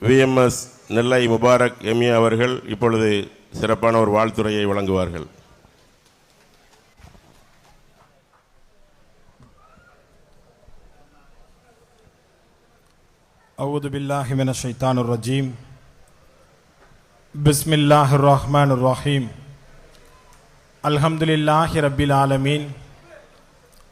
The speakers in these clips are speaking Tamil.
விஎம்எஸ் நெல்லை முபாரக் எம்ஏ அவர்கள் இப்பொழுது சிறப்பான ஒரு வாழ்த்துரையை வழங்குவார்கள் أعوذ بالله من الشيطان الرجيم بسم الله الرحمن الرحيم الحمد لله رب العالمين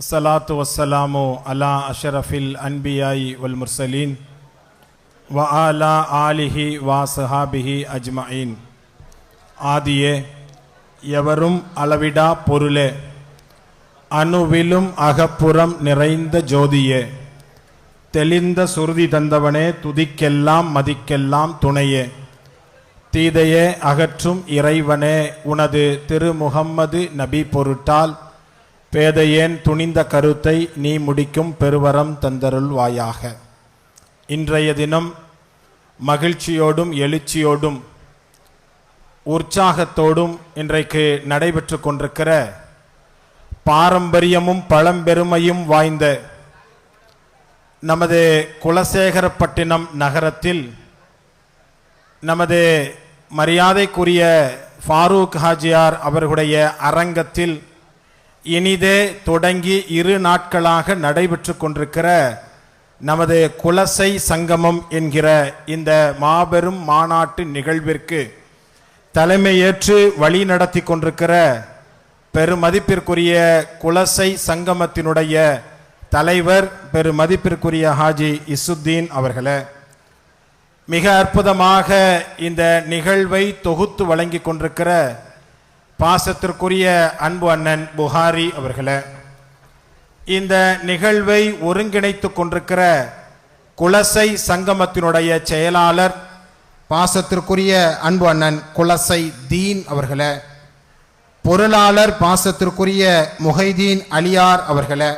الصلاة والسلام على أشرف الأنبياء والمرسلين வஆலா ஆலிஹி வாசஹாபிஹி அஜ்மயின் ஆதியே எவரும் அளவிடா பொருளே அணுவிலும் அகப்புறம் நிறைந்த ஜோதியே தெளிந்த சுருதி தந்தவனே துதிக்கெல்லாம் மதிக்கெல்லாம் துணையே தீதையே அகற்றும் இறைவனே உனது திரு முகம்மது நபி பொருட்டால் பேதையேன் துணிந்த கருத்தை நீ முடிக்கும் பெருவரம் தந்தருள்வாயாக இன்றைய தினம் மகிழ்ச்சியோடும் எழுச்சியோடும் உற்சாகத்தோடும் இன்றைக்கு நடைபெற்று கொண்டிருக்கிற பாரம்பரியமும் பழம்பெருமையும் வாய்ந்த நமது குலசேகரப்பட்டினம் நகரத்தில் நமது மரியாதைக்குரிய ஃபாரூக் ஹாஜியார் அவர்களுடைய அரங்கத்தில் இனிதே தொடங்கி இரு நாட்களாக நடைபெற்று கொண்டிருக்கிற நமது குலசை சங்கமம் என்கிற இந்த மாபெரும் மாநாட்டு நிகழ்விற்கு தலைமையேற்று வழி நடத்தி கொண்டிருக்கிற பெருமதிப்பிற்குரிய குலசை சங்கமத்தினுடைய தலைவர் பெருமதிப்பிற்குரிய ஹாஜி இசுத்தீன் அவர்களே மிக அற்புதமாக இந்த நிகழ்வை தொகுத்து வழங்கி கொண்டிருக்கிற பாசத்திற்குரிய அன்பு அண்ணன் புகாரி அவர்களே இந்த நிகழ்வை ஒருங்கிணைத்து கொண்டிருக்கிற குலசை சங்கமத்தினுடைய செயலாளர் பாசத்திற்குரிய அன்பு அண்ணன் குலசை தீன் அவர்களை பொருளாளர் பாசத்திற்குரிய முஹைதீன் அலியார் அவர்களை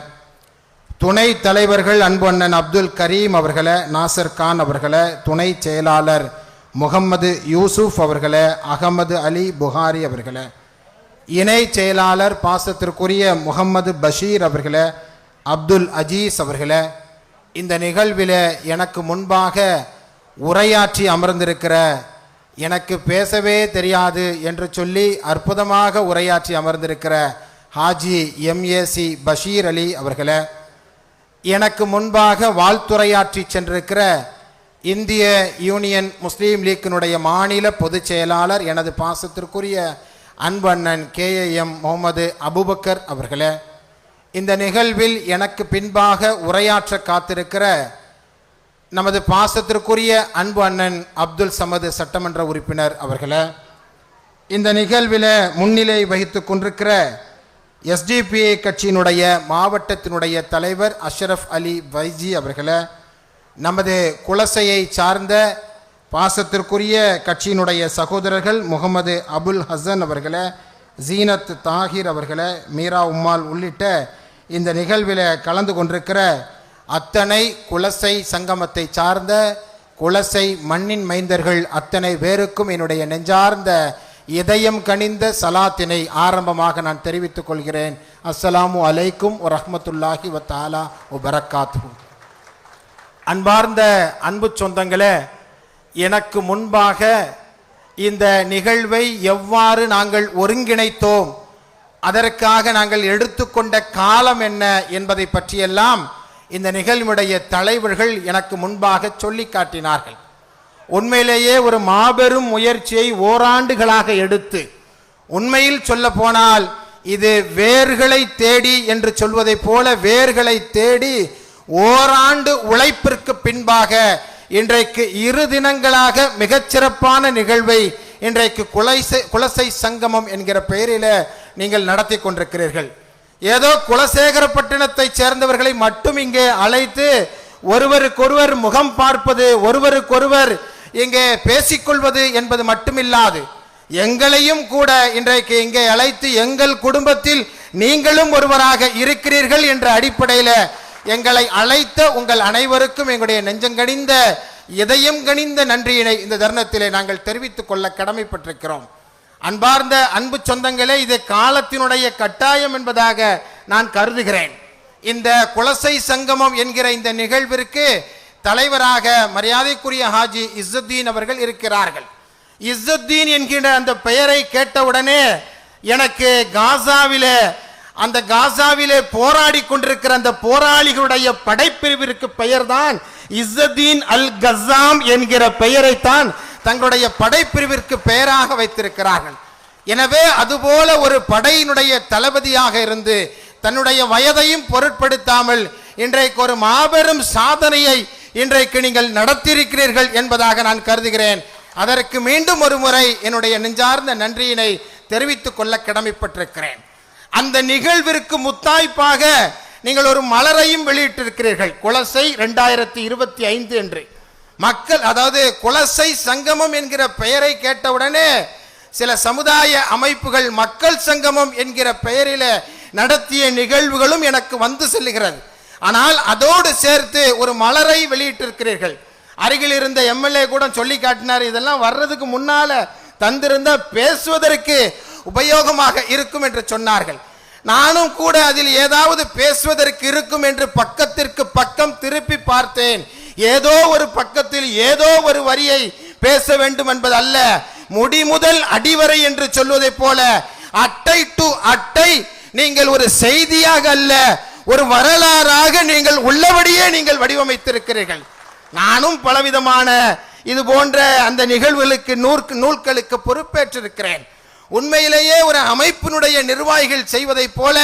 துணை தலைவர்கள் அன்பு அண்ணன் அப்துல் கரீம் அவர்களை நாசர் கான் அவர்களை துணை செயலாளர் முகம்மது யூசுப் அவர்களை அகமது அலி புகாரி அவர்களை இணை செயலாளர் பாசத்திற்குரிய முகம்மது பஷீர் அவர்களை அப்துல் அஜீஸ் அவர்களை இந்த நிகழ்வில் எனக்கு முன்பாக உரையாற்றி அமர்ந்திருக்கிற எனக்கு பேசவே தெரியாது என்று சொல்லி அற்புதமாக உரையாற்றி அமர்ந்திருக்கிற ஹாஜி எம்ஏசி பஷீர் அலி அவர்களை எனக்கு முன்பாக வாழ்த்துரையாற்றி சென்றிருக்கிற இந்திய யூனியன் முஸ்லீம் லீக்கினுடைய மாநில பொதுச் செயலாளர் எனது பாசத்திற்குரிய அன்பு அண்ணன் கேஏஎம் முகமது அபுபக்கர் அவர்களே இந்த நிகழ்வில் எனக்கு பின்பாக உரையாற்ற காத்திருக்கிற நமது பாசத்திற்குரிய அன்பு அண்ணன் அப்துல் சமது சட்டமன்ற உறுப்பினர் அவர்களே இந்த நிகழ்வில் முன்னிலை வகித்து கொண்டிருக்கிற எஸ்டிபிஐ கட்சியினுடைய மாவட்டத்தினுடைய தலைவர் அஷ்ரஃப் அலி வைஜி அவர்களை நமது குலசையை சார்ந்த பாசத்திற்குரிய கட்சியினுடைய சகோதரர்கள் முகமது அபுல் ஹசன் அவர்களை ஜீனத் தாகிர் அவர்களை மீரா உம்மால் உள்ளிட்ட இந்த நிகழ்வில் கலந்து கொண்டிருக்கிற அத்தனை குலசை சங்கமத்தை சார்ந்த குலசை மண்ணின் மைந்தர்கள் அத்தனை பேருக்கும் என்னுடைய நெஞ்சார்ந்த இதயம் கனிந்த சலாத்தினை ஆரம்பமாக நான் தெரிவித்துக் கொள்கிறேன். அஸ்ஸலாமு அலைக்கும் ஒரு ரஹ்மத்துல்லாஹி வ ஒ பரக்காத்து அன்பார்ந்த அன்பு சொந்தங்களே எனக்கு முன்பாக இந்த நிகழ்வை எவ்வாறு நாங்கள் ஒருங்கிணைத்தோம் அதற்காக நாங்கள் எடுத்துக்கொண்ட காலம் என்ன என்பதை பற்றியெல்லாம் இந்த நிகழ்வுடைய தலைவர்கள் எனக்கு முன்பாக சொல்லி காட்டினார்கள். உண்மையிலேயே ஒரு மாபெரும் முயற்சியை ஓராண்டுகளாக எடுத்து உண்மையில் சொல்ல போனால் இது வேர்களை தேடி என்று சொல்வதைப் போல வேர்களை தேடி ஓராண்டு உழைப்பிற்கு பின்பாக இன்றைக்கு இரு தினங்களாக மிகச்சிறப்பான நிகழ்வை இன்றைக்கு குலசை குலசை சங்கமம் என்கிற பெயரில் நீங்கள் நடத்தி கொண்டிருக்கிறீர்கள். ஏதோ குலசேகரப்பட்டினத்தை சேர்ந்தவர்களை மட்டும் இங்கே அழைத்து ஒருவருக்கொருவர் முகம் பார்ப்பது ஒருவருக்கொருவர் இங்கே பேசிக்கொள்வது என்பது மட்டுமில்லாது எங்களையும் கூட இன்றைக்கு இங்கே அழைத்து எங்கள் குடும்பத்தில் நீங்களும் ஒருவராக இருக்கிறீர்கள் என்ற அடிப்படையில் எங்களை அழைத்த உங்கள் அனைவருக்கும் எங்களுடைய நெஞ்சங்கணிந்த இதயம் கணிந்த நன்றியினை இந்த தருணத்திலே நாங்கள் தெரிவித்துக் கொள்ள கடமைப்பட்டிருக்கிறோம். அன்பார்ந்த அன்பு சொந்தங்களே இது காலத்தினுடைய கட்டாயம் என்பதாக நான் கருதுகிறேன். இந்த குலசை சங்கமம் என்கிற இந்த நிகழ்விற்கு தலைவராக மரியாதைக்குரிய ஹாஜி இஸ்ஸுத்தீன் அவர்கள் இருக்கிறார்கள். இஸ்ஸுத்தீன் என்கிற அந்த பெயரை கேட்டவுடனே எனக்கு காசாவிலே அந்த காசாவிலே போராடி கொண்டிருக்கிற அந்த போராளிகளுடைய படைப்பிரிவிற்கு பெயர்தான் இஸ்ஸதீன் அல் கசாம் என்கிற பெயரைத்தான் தங்களுடைய படைப்பிரிவிற்கு பெயராக வைத்திருக்கிறார்கள். எனவே அதுபோல ஒரு படையினுடைய தளபதியாக இருந்து தன்னுடைய வயதையும் பொருட்படுத்தாமல் இன்றைக்கு ஒரு மாபெரும் சாதனையை இன்றைக்கு நீங்கள் நடத்தியிருக்கிறீர்கள் என்பதாக நான் கருதுகிறேன். அதற்கு மீண்டும் ஒரு முறை என்னுடைய நெஞ்சார்ந்த நன்றியினை தெரிவித்துக் கொள்ள கடமைப்பட்டிருக்கிறேன். அந்த நிகழ்விற்கு முத்தாய்ப்பாக நீங்கள் ஒரு மலரையும் வெளியிட்டிருக்கிறீர்கள். குலசை ரெண்டாயிரத்தி இருபத்தி ஐந்து என்று. மக்கள் அதாவது குலசை சங்கமம் என்கிற பெயரை கேட்டவுடனே சில சமுதாய அமைப்புகள் மக்கள் சங்கமம் என்கிற பெயரில் நடத்திய நிகழ்வுகளும் எனக்கு வந்து செல்லுகிறது. ஆனால் அதோடு சேர்த்து ஒரு மலரை வெளியிட்டிருக்கிறீர்கள். அருகில் இருந்த எம்எல்ஏ கூட சொல்லி காட்டினார் இதெல்லாம் வர்றதுக்கு முன்னால தந்திருந்த பேசுவதற்கு உபயோகமாக இருக்கும் என்று சொன்னார்கள். நானும் கூட அதில் ஏதாவது பேசுவதற்கு இருக்கும் என்று பக்கத்திற்கு பக்கம் திருப்பி பார்த்தேன். ஏதோ ஒரு பக்கத்தில் ஏதோ ஒரு வரியை பேச வேண்டும் என்பது அல்ல முடி முதல் அடிவரை என்று சொல்வதைப் போல அட்டை டு அட்டை நீங்கள் ஒரு செய்தியாக அல்ல ஒரு வரலாறாக நீங்கள் உள்ளபடியே நீங்கள் வடிவமைத்திருக்கிறீர்கள். நானும் பலவிதமான இது போன்ற அந்த நிகழ்வுகளுக்கு நூற்கு நூல்களுக்கு பொறுப்பேற்றிருக்கிறேன். உண்மையிலேயே ஒரு அமைப்பினுடைய நிர்வாகிகள் செய்வதைப் போல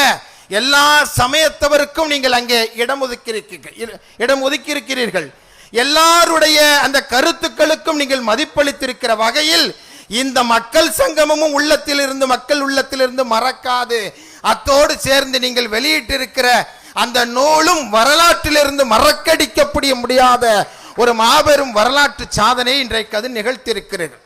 எல்லா சமயத்தவருக்கும் நீங்கள் அங்கே இடம் ஒதுக்கியிருக்கீர்கள் இடம் ஒதுக்கியிருக்கிறீர்கள். எல்லாருடைய அந்த கருத்துக்களுக்கும் நீங்கள் மதிப்பளித்திருக்கிற வகையில் இந்த மக்கள் சங்கமமும் உள்ளத்திலிருந்து மக்கள் உள்ளத்திலிருந்து மறக்காது. அத்தோடு சேர்ந்து நீங்கள் வெளியிட்டிருக்கிற அந்த நூலும் வரலாற்றிலிருந்து மறக்கடிக்கப்படிய முடியாத ஒரு மாபெரும் வரலாற்று சாதனை இன்றைக்கு அது நிகழ்த்தியிருக்கிறீர்கள்.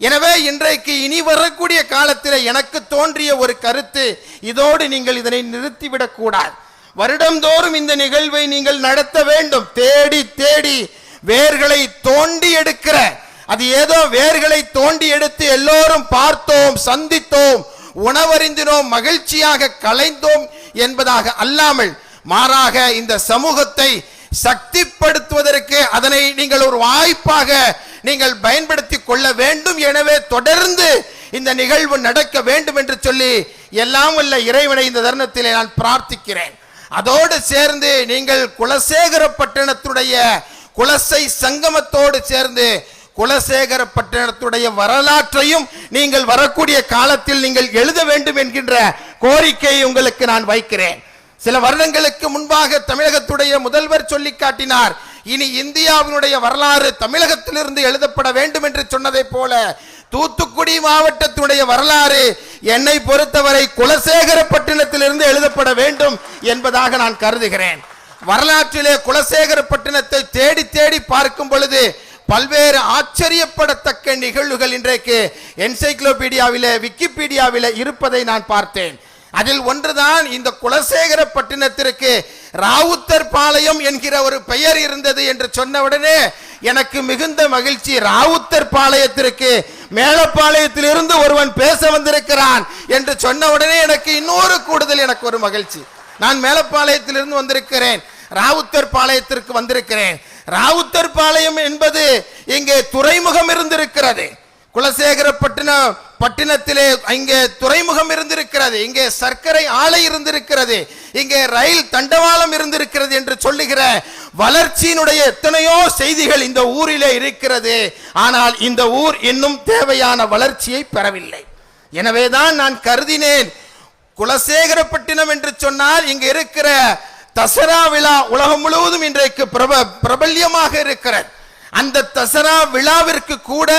எனவே இன்றைக்கு இனி வரக்கூடிய காலத்தில் எனக்கு தோன்றிய ஒரு கருத்து இதோடு நீங்கள் இதனை நிறுத்திவிடக் கூடாது. வருடந்தோறும் இந்த நிகழ்வை நீங்கள் நடத்த வேண்டும். தேடி தேடி வேர்களை தோண்டி எடுக்கிற அது ஏதோ வேர்களை தோண்டி எடுத்து எல்லோரும் பார்த்தோம் சந்தித்தோம் உணவறிந்தினோம் மகிழ்ச்சியாக கலைந்தோம் என்பதாக அல்லாமல் மாறாக இந்த சமூகத்தை சக்திப்படுத்துவதற்கு அதனை நீங்கள் ஒரு வாய்ப்பாக நீங்கள் பயன்படுத்தி கொள்ள வேண்டும் எனவே தொடர்ந்து இந்த நிகழ்வு நடக்க வேண்டும் என்று சொல்லி எல்லாம் உள்ள இறைவனை இந்த தருணத்திலே நான் பிரார்த்திக்கிறேன். அதோடு சேர்ந்து நீங்கள் குலசேகர பட்டணத்துடைய குலசை சங்கமத்தோடு சேர்ந்து குலசேகர பட்டணத்துடைய வரலாற்றையும் நீங்கள் வரக்கூடிய காலத்தில் நீங்கள் எழுத வேண்டும் என்கின்ற கோரிக்கையை உங்களுக்கு நான் வைக்கிறேன். சில வருடங்களுக்கு முன்பாக தமிழகத்துடைய முதல்வர் சொல்லி காட்டினார் இனி இந்தியாவினுடைய வரலாறு தமிழகத்திலிருந்து எழுதப்பட வேண்டும் என்று சொன்னதைப் போல தூத்துக்குடி மாவட்டத்துடைய வரலாறு என்னை பொறுத்தவரை குலசேகரப்பட்டினத்திலிருந்து எழுதப்பட வேண்டும் என்பதாக நான் கருதுகிறேன். வரலாற்றிலே குலசேகரப்பட்டினத்தை தேடி தேடி பார்க்கும் பொழுது பல்வேறு ஆச்சரியப்படத்தக்க நிகழ்வுகள் இன்றைக்கு என்சைக்ளோபீடியாவிலே விக்கிபீடியாவிலே இருப்பதை நான் பார்த்தேன். அதில் ஒன்றுதான் இந்த குலசேகர பட்டினத்திற்கு ராவுத்தர் பாளையம் என்கிற ஒரு பெயர் இருந்தது என்று சொன்னவுடனே எனக்கு மிகுந்த மகிழ்ச்சி. ராவுத்தர் பாளையத்திற்கு மேலப்பாளையத்திலிருந்து ஒருவன் பேச வந்திருக்கிறான் என்று சொன்ன உடனே எனக்கு இன்னொரு கூடுதல் எனக்கு ஒரு மகிழ்ச்சி. நான் மேலப்பாளையத்திலிருந்து வந்திருக்கிறேன். ராவுத்தர் பாளையத்திற்கு வந்திருக்கிறேன். ராவுத்தர் பாளையம் என்பது இங்கே துறைமுகம் இருந்திருக்கிறது. குலசேகரப்பட்டினம் பட்டினத்திலே இங்கே துறைமுகம் இருந்திருக்கிறது. இங்கே சர்க்கரை ஆலை இருந்திருக்கிறது. இங்கே ரயில் தண்டவாளம் இருந்திருக்கிறது என்று சொல்லுகிற வளர்ச்சியினுடைய எத்தனையோ செய்திகள் இந்த ஊரிலே இருக்கிறது. ஆனால் இந்த ஊர் இன்னும் தேவையான வளர்ச்சியை பெறவில்லை. எனவேதான் நான் கருதினேன். குலசேகரப்பட்டினம் என்று சொன்னால் இங்கு இருக்கிற தசரா விழா உலகம் முழுவதும் இன்றைக்கு பிரப பிரபல்யமாக இருக்கிறது. அந்த தசரா விழாவிற்கு கூட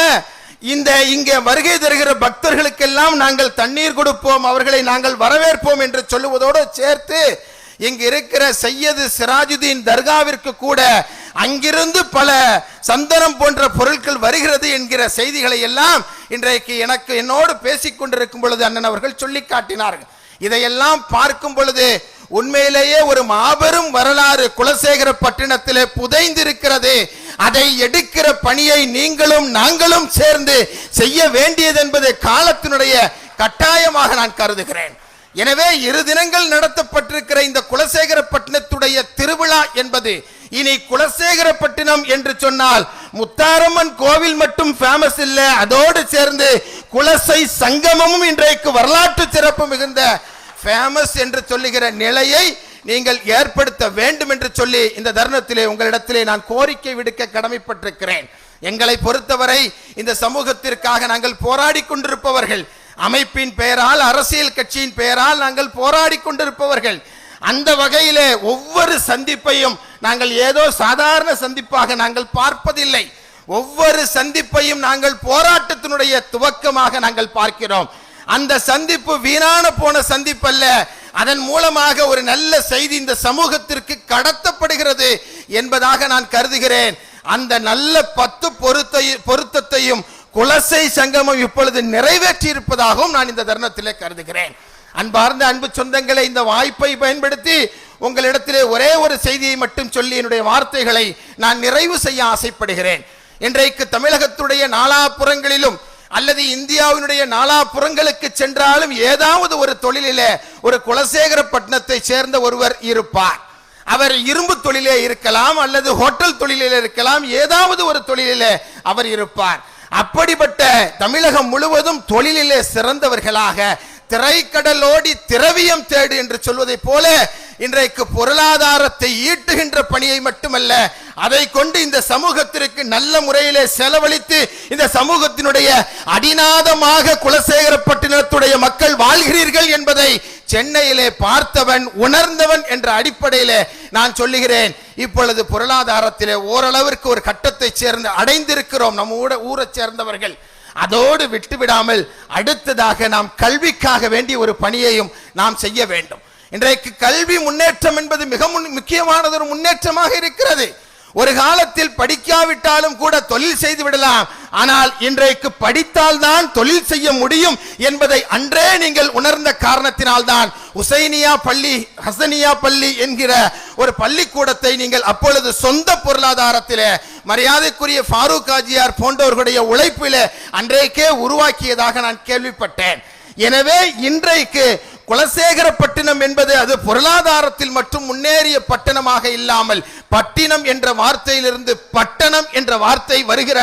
இந்த இங்கே வருகை தருகிற பக்தர்களுக்கெல்லாம் நாங்கள் தண்ணீர் கொடுப்போம் அவர்களை நாங்கள் வரவேற்போம் என்று சொல்லுவதோடு சேர்த்து இங்கு இருக்கிற சையது சிராஜுதீன் தர்காவிற்கு கூட அங்கிருந்து பல சந்தனம் போன்ற பொருட்கள் வருகிறது என்கிற செய்திகளை எல்லாம் இன்றைக்கு எனக்கு என்னோடு பேசிக் கொண்டிருக்கும் பொழுது அண்ணன் அவர்கள் சொல்லி காட்டினார்கள். இதையெல்லாம் பார்க்கும் பொழுது உண்மையிலேயே ஒரு மாபெரும் வரலாறு குலசேகர பட்டினத்திலே புதைந்திருக்கிறது. அதை எடுக்கிற பணியை நீங்களும் நாங்களும் சேர்ந்து செய்ய வேண்டியது என்பது காலத்தினுடைய கட்டாயமாக நான் கருதுகிறேன். எனவே இரு தினங்கள் நடத்தப்பட்டிருக்கிற இந்த குலசேகர பட்டினத்துடைய திருவிழா என்பது இனி குலசேகரப்பட்டினம் என்று சொன்னால் முத்தாரம்மன் கோவில் மட்டும் ஃபேமஸ் இல்ல. அதோடு சேர்ந்து குலசை சங்கமமும் இன்றைக்கு வரலாற்று சிறப்பு மிகுந்த ஃபேமஸ் என்று சொல்லுகிற நிலையை நீங்கள் ஏற்படுத்த வேண்டும் என்று சொல்லி இந்த தருணத்திலே உங்களிடத்திலே நான் கோரிக்கை விடுக்க கடமைப்பட்டிருக்கிறேன். எங்களை பொறுத்தவரை இந்த சமூகத்திற்காக நாங்கள் போராடி கொண்டிருப்பவர்கள். அமைப்பின் பெயரால் அரசியல் கட்சியின் பெயரால் நாங்கள் போராடி கொண்டிருப்பவர்கள். அந்த வகையிலே ஒவ்வொரு சந்திப்பையும் நாங்கள் ஏதோ சாதாரண சந்திப்பாக நாங்கள் பார்ப்பதில்லை. ஒவ்வொரு சந்திப்பையும் நாங்கள் போராட்டத்தினுடைய துவக்கமாக நாங்கள் பார்க்கிறோம். அந்த சந்திப்பு வீணான போன சந்திப்பல்ல. அதன் மூலமாக ஒரு நல்ல செய்தி இந்த சமூகத்திற்கு கடத்தப்படுகிறது என்பதாக நான் கருதுகிறேன். அந்த நல்ல பத்து பொருத்தை பொருத்தத்தையும் குலசை சங்கமம் இப்பொழுது நிறைவேற்றி இருப்பதாகவும் நான் இந்த தருணத்திலே கருதுகிறேன். அன்பார்ந்த அன்பு சொந்தங்களை இந்த வாய்ப்பை பயன்படுத்தி உங்களிடத்திலே ஒரே ஒரு செய்தியை மட்டும் சொல்லி என்னுடைய வார்த்தைகளை நான் நிறைவு செய்ய ஆசைப்படுகிறேன். இன்றைக்கு தமிழகத்துடைய நாலாபுறங்களிலும் அல்லது இந்தியாவினுடைய நாலாபுறங்களுக்கு சென்றாலும் ஏதாவது ஒரு தொழிலிலே ஒரு குலசேகரப்பட்டினத்தை சேர்ந்த ஒருவர் இருப்பார். அவர் இரும்பு தொழிலே இருக்கலாம் அல்லது ஹோட்டல் தொழிலில் இருக்கலாம் ஏதாவது ஒரு தொழிலிலே அவர் இருப்பார். அப்படிப்பட்ட தமிழகம் முழுவதும் தொழிலிலே சிறந்தவர்களாக திரைக்கடலோடி திரவியம் தேடு என்று சொல்வதைப் போல இன்றைக்கு பொருளாதாரத்தை ஈட்டுகின்ற பணியை மட்டுமல்ல அதை கொண்டு இந்த சமூகத்திற்கு நல்ல முறையிலே செலவழித்து இந்த சமூகத்தினுடைய அடிநாதமாக குலசேகரப்பட்டினத்துடைய மக்கள் வாழ்கிறீர்கள் என்பதை சென்னையிலே பார்த்தவன் உணர்ந்தவன் என்ற அடிப்படையிலே நான் சொல்லுகிறேன். இப்பொழுது பொருளாதாரத்திலே ஓரளவிற்கு ஒரு கட்டத்தை சேர்ந்து அடைந்திருக்கிறோம். நம்ம ஊரை சேர்ந்தவர்கள். அதோடு விட்டுவிடாமல் அடுத்ததாக நாம் கல்விக்காக வேண்டிய ஒரு பணியையும் நாம் செய்ய வேண்டும். இன்றைக்கு கல்வி முன்னேற்றம் என்பது மிக முக்கியமானது ஒரு முன்னேற்றமாக இருக்கிறது. ஒரு காலத்தில் படிக்காவிட்டாலும் கூட தொழில் செய்து விடலாம். ஆனால் இன்றைக்கு படித்தால்தான் தொழில் செய்ய முடியும் என்பதை அன்றே நீங்கள் உணர்ந்த காரணத்தினால்தான் உசைனியா பள்ளி ஹசனியா பள்ளி என்கிற ஒரு பள்ளிக்கூடத்தை நீங்கள் அப்பொழுது சொந்த பொருளாதாரத்திலே மரியாதைக்குரிய ஃபாரூக் ஆஜியார் போன்றவர்களுடைய உழைப்பிலே அன்றைக்கே உருவாக்கியதாக நான் கேள்விப்பட்டேன். எனவே இன்றைக்கு குலசேகரப்பட்டினம் என்பது அது பொருளாதாரத்தில் மட்டும் முன்னேறிய பட்டணமாக இல்லாமல் பட்டினம் என்ற வார்த்தையிலிருந்து பட்டணம் என்ற வார்த்தை வருகிற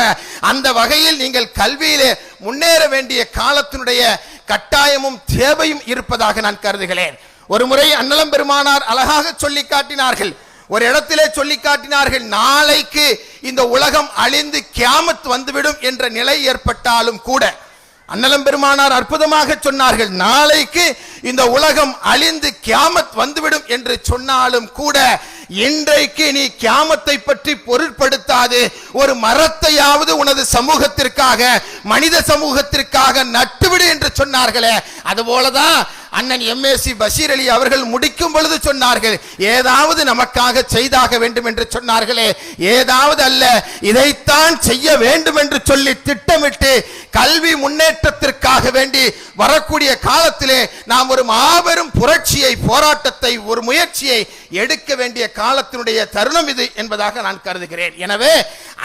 அந்த வகையில் நீங்கள் கல்வியிலே முன்னேற வேண்டிய காலத்தினுடைய கட்டாயமும் தேவையும் இருப்பதாக நான் கருதுகிறேன். ஒரு முறை அன்னலம் பெருமானார் அழகாக சொல்லி காட்டினார்கள். ஒரு இடத்திலே சொல்லி காட்டினார்கள் நாளைக்கு இந்த உலகம் அழிந்து கியாமத் வந்துவிடும் என்ற நிலை ஏற்பட்டாலும் கூட அன்னலம் பெருமானார் அற்புதமாக சொன்னார்கள் நாளைக்கு இந்த உலகம் அழிந்து கியாமத் வந்துவிடும் என்று சொன்னாலும் கூட இன்றைக்கு நீ கியாமத்தை பற்றி பொருட்படுத்தாது. ஒரு மரத்தையாவது உனது சமூகத்திற்காக மனித சமூகத்திற்காக நட்டுவிடு என்று சொன்னார்களே. அதுபோலதான் அண்ணன் எம்ஏசி பஷீர் அலி அவர்கள் முடிக்கும் பொழுது சொன்னார்கள் ஏதாவது நமக்காக செய்தாக வேண்டும் என்று சொன்னார்களே ஏதாவது அல்ல இதைத்தான் செய்ய வேண்டும் என்று சொல்லி திட்டமிட்டு கல்வி முன்னேற்றத்திற்காக வேண்டி வரக்கூடிய காலத்திலே நாம் ஒரு மாபெரும் புரட்சியை போராட்டத்தை ஒரு முயற்சியை எடுக்க வேண்டிய காலத்தினுடைய தருணம் இது என்பதாக நான் கருதுகிறேன். எனவே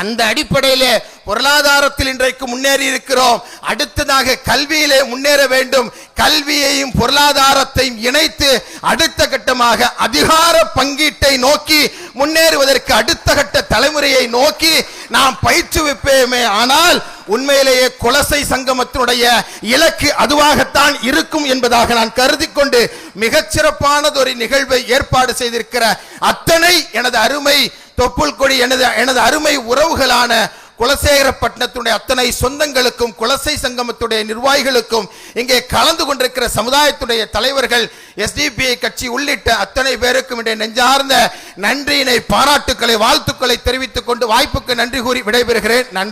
அந்த அடிப்படையிலே பொருளாதாரத்தில் இன்றைக்கு முன்னேறி இருக்கிறோம். அடுத்ததாக கல்வியிலே முன்னேற வேண்டும் கல்வியையும் பொருளாதாரத்தையும் இணைத்து அடுத்த கட்டமாக அதிகார பங்கீட்டை நோக்கி முன்னேறுவதற்கு அடுத்த கட்ட தலைமுறையை நோக்கி நாம் பயிற்றுவிப்பேமே ஆனால் உண்மையிலேயே குலசை சங்கமத்தினுடைய இலக்கு அதுவாகத்தான் இருக்கும் என்பதாக நான் கருதி கொண்டு மிகச்சிறப்பானது ஒரு நிகழ்வை ஏற்பாடு செய்திருக்கிற அத்தனை எனது அருமை தொப்புள் கொடி எனது எனது அருமை உறவுகளான குலசேகரப்பட்டினத்துடைய அத்தனை சொந்தங்களுக்கும் குலசை சங்கமத்துடைய நிர்வாகிகளுக்கும் இங்கே கலந்து கொண்டிருக்கிற சமுதாயத்துடைய தலைவர்கள் எஸ்டிபிஐ கட்சி உள்ளிட்ட அத்தனை பேருக்கும் இன்றைய நெஞ்சார்ந்த நன்றியினை பாராட்டுக்களை வாழ்த்துக்களை தெரிவித்துக் கொண்டு வாய்ப்புக்கு நன்றி கூறி விடைபெறுகிறேன். நன்றி.